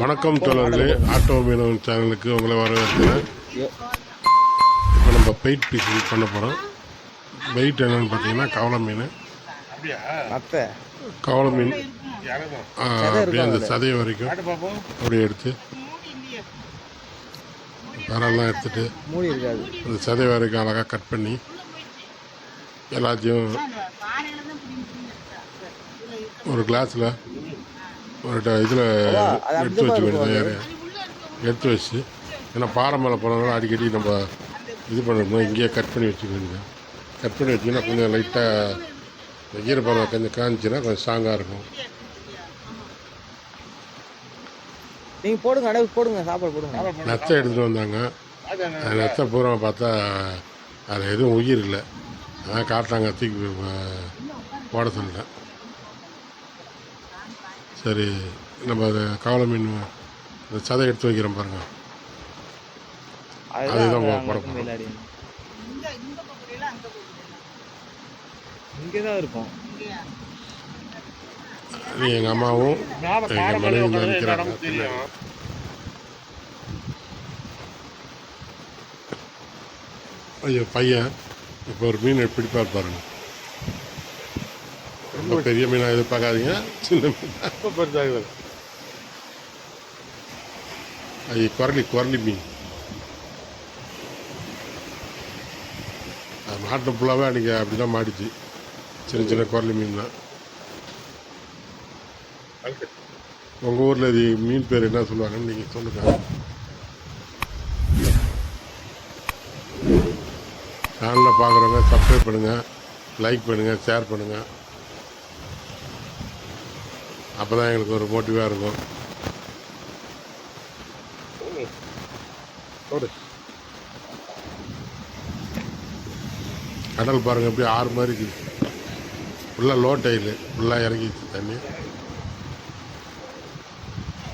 வணக்கம் தோழர்களே. ஆட்டோ மீனவன் சேனலுக்கு உங்களை வரவேற்கிறேன். இப்போ நம்ம பெயிட் பீஸ் பண்ண போகிறோம் வெயிட் என்னன்னு பார்த்தீங்கன்னா கவலை மீன். கவலை மீன். அப்படியே அந்த சதை வரைக்கும் அப்படியே எடுத்து தரெல்லாம் எடுத்துட்டு மூடி இருக்காது. அந்த சதை வரைக்கும் அழகாக கட் பண்ணி எல்லாத்தையும் ஒரு கிளாஸில் ஒரு இதில் எடுத்து வச்சு வேண்டியது யாரு எடுத்து வச்சு ஏன்னா பாறை மேலே போனதுனால அடிக்கடி நம்ம இது பண்ணணும். இங்கேயே கட் பண்ணி வச்சுக்க வேண்டியது கட் பண்ணி வச்சிங்கன்னா கொஞ்சம் லைட்டாக ஈரப்பதம் கொஞ்சம் காஞ்சிச்சுன்னா கொஞ்சம் ஸ்ட்ராங்காக இருக்கும். நீங்க போடுங்க அடகு போடுங்க சாப்பாடு போடுங்க. நத்தை எடுத்துகிட்டு வந்தாங்க. அந்த நத்தை பூரா பார்த்தா அதில் எதுவும் உயிர் இல்லை. அதான் காட்டாங்க தூக்கி போட சொன்னேன் சரி நம்ம அதை கவலை மீன் அந்த சதை எடுத்து வைக்கிறோம் பாருங்கள் அதுதான் அதுதான் போட அங்க போறோம். விளையாடி இங்கே தான் இருக்கும். நீ எங்கள் அம்மாவும் எங்கள் மனைவி இங்கே நிற்கிறாங்க ஐயோ பையன் இப்போ ஒரு மீன் பிடிப்பார் பாருங்க. ரொம்ப பெரிய மீனாக எதிர்பார்க்காதீங்க சின்ன மீன் அது குரலி குரலி மீன் அது மாட்டு ஃபுல்லாகவே அன்றைக்கி அப்படி தான் மாடிச்சு சின்ன சின்ன குரலி மீன் தான் உங்கள் ஊரில் இது மீன் பேர் என்ன சொல்லுவாங்கன்னு நீங்கள் சொல்லுங்கள் சேனலில் பார்க்குறவங்க சப்ஸ்கிரைப் பண்ணுங்கள் லைக் பண்ணுங்கள் ஷேர் பண்ணுங்கள் அப்போ தான் எங்களுக்கு ஒரு மோட்டிவாக இருக்கும். கடல் பாருங்கள் அப்படியே ஆறு மாதிரி இருக்குது ஃபுல்லாக லோ. டைலு ஃபுல்லாக இறங்கிச்சு தண்ணி.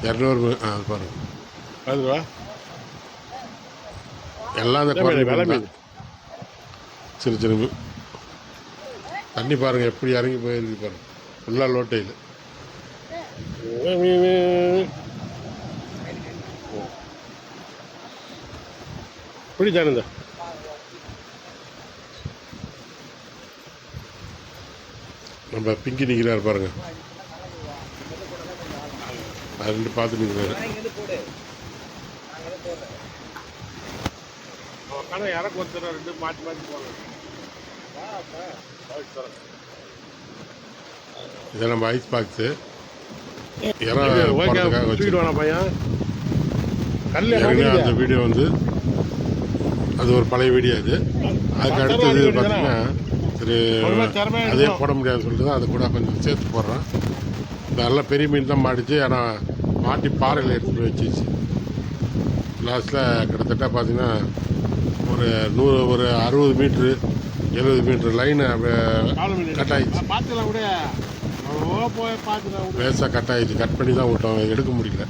இரநூறு ஆ அது பாருங்க. அதுவா எல்லாம் அந்த. சின்ன சின்ன மீன். தண்ணி பாருங்க எப்படி இறங்கி போயிருக்கு பாருங்க. ஃபுல்லாக லோ. டைலு பிடிச்சானுங்க நம்ம பிங்கி நிற்கிறார் பாருங்க. அது ரெண்டு பார்த்து நிற்கிறாரு கடை இறக்கு ஒருத்தர் ரெண்டு மாற்றி மாற்றி போகணும் இதை நம்ம ஐஸ் பாக்ஸு. அந்த வீடியோ வந்து அது ஒரு பழைய வீடியோ அது. அதுக்கு அடுத்தது பார்த்தீங்கன்னா சரி அதே போட முடியாதுன்னு சொல்லிட்டு தான் அது கூட கொஞ்சம் சேர்த்து போடுறேன். நல்ல பெரிய மீன் தான் மாட்டிச்சு. ஆனால் மாட்டி பாறையில் எடுத்துட்டு போய் வச்சிச்சு லாஸ்ட்டில் கிட்டத்தட்ட பார்த்தீங்கன்னா ஒரு நூறு ஒரு அறுபது மீட்ரு எழுபது மீட்ரு லைனு கட் ஆயிடுச்சு. பார்த்துக்கலாம் கூட ஓ போய் பார்த்துக்கலாம் கூட பண்ணி தான் விட்டோம். எடுக்க முடியல.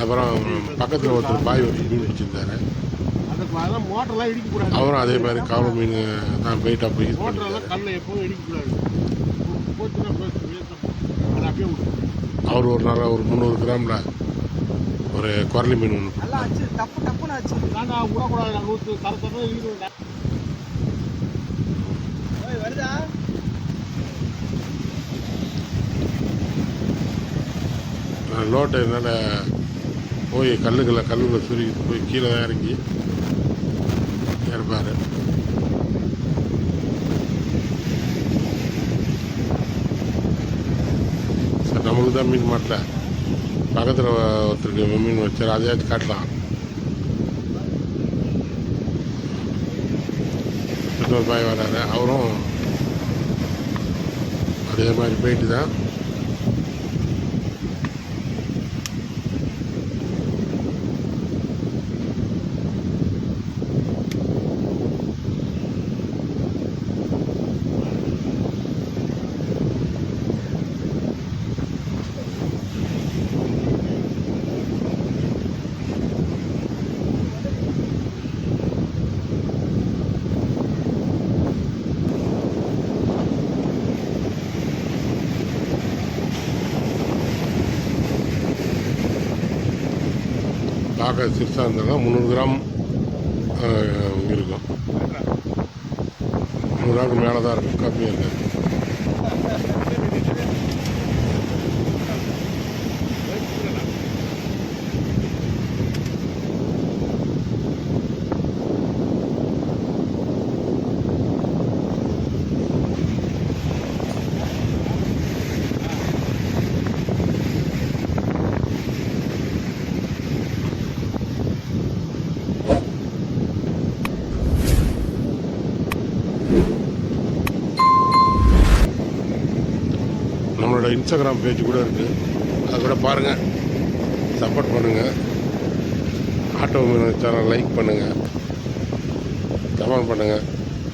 அப்புறம் பக்கத்தில் ஒருத்தர் பாய் ஒரு மீன் இடிக்கக்கூடாது. அவரும் அதே மாதிரி காவல் மீன் தான் வெயிட்டாக போய் அவர் ஒரு நாள் ஒரு முந்நூறு கிராமில் ஒரு குரலி மீன் ஒன்று வருதா? லோட்டை என்னால் போய் கல்லுகளை கல்லுகளை சுருக்கிட்டு போய் கீழே தான் இறங்கி இறப்பார். சார் நம்மளுக்கு தான் மீன் மாட்டல. பக்கத்தில் ஒருத்தருக்கு மீன் வச்சார் அதையாச்சும் காட்டலாம். இன்னொரு பாய் வராரு. அவரும் அதே மாதிரி போயிட்டு தான் பார்க்க சிறுசாக இருந்தாலும் முந்நூறு கிராம் இருக்கும். முந்நூறு கிராமுக்கு மேலே தான் இருக்கும். கம்மியாக இருக்காது. அவரோட இன்ஸ்டாகிராம் பேஜ் கூட இருக்குது அது கூட பாருங்கள் சப்போர்ட் பண்ணுங்கள் ஆட்டோ சேனல் லைக் பண்ணுங்கள் கமெண்ட் பண்ணுங்கள்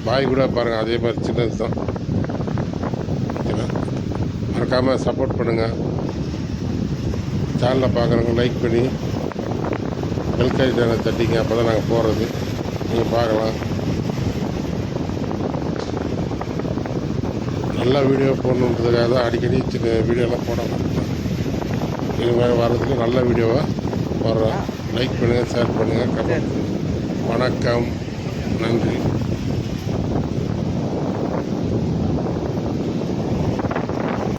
பாய் கூட பாருங்கள் அதே மாதிரி சின்னது தான். ஓகேவா மறக்காமல் சப்போர்ட் பண்ணுங்கள் சேனலை பார்க்குறவங்க லைக் பண்ணி வெல்கை சேனல் தட்டிங்க. அப்போ தான் நாங்கள் போகிறது நீங்கள் பார்க்கலாம் நல்ல வீடியோ போடணுன்றதுக்காக தான் அடிக்கடி சின்ன வீடியோலாம் போட மாட்டோம் இனிமேல் வர்றதுக்கு நல்ல வீடியோவாக வர்றோம் லைக் பண்ணுங்கள் ஷேர் பண்ணுங்கள் கமெண்ட் வணக்கம். நன்றி.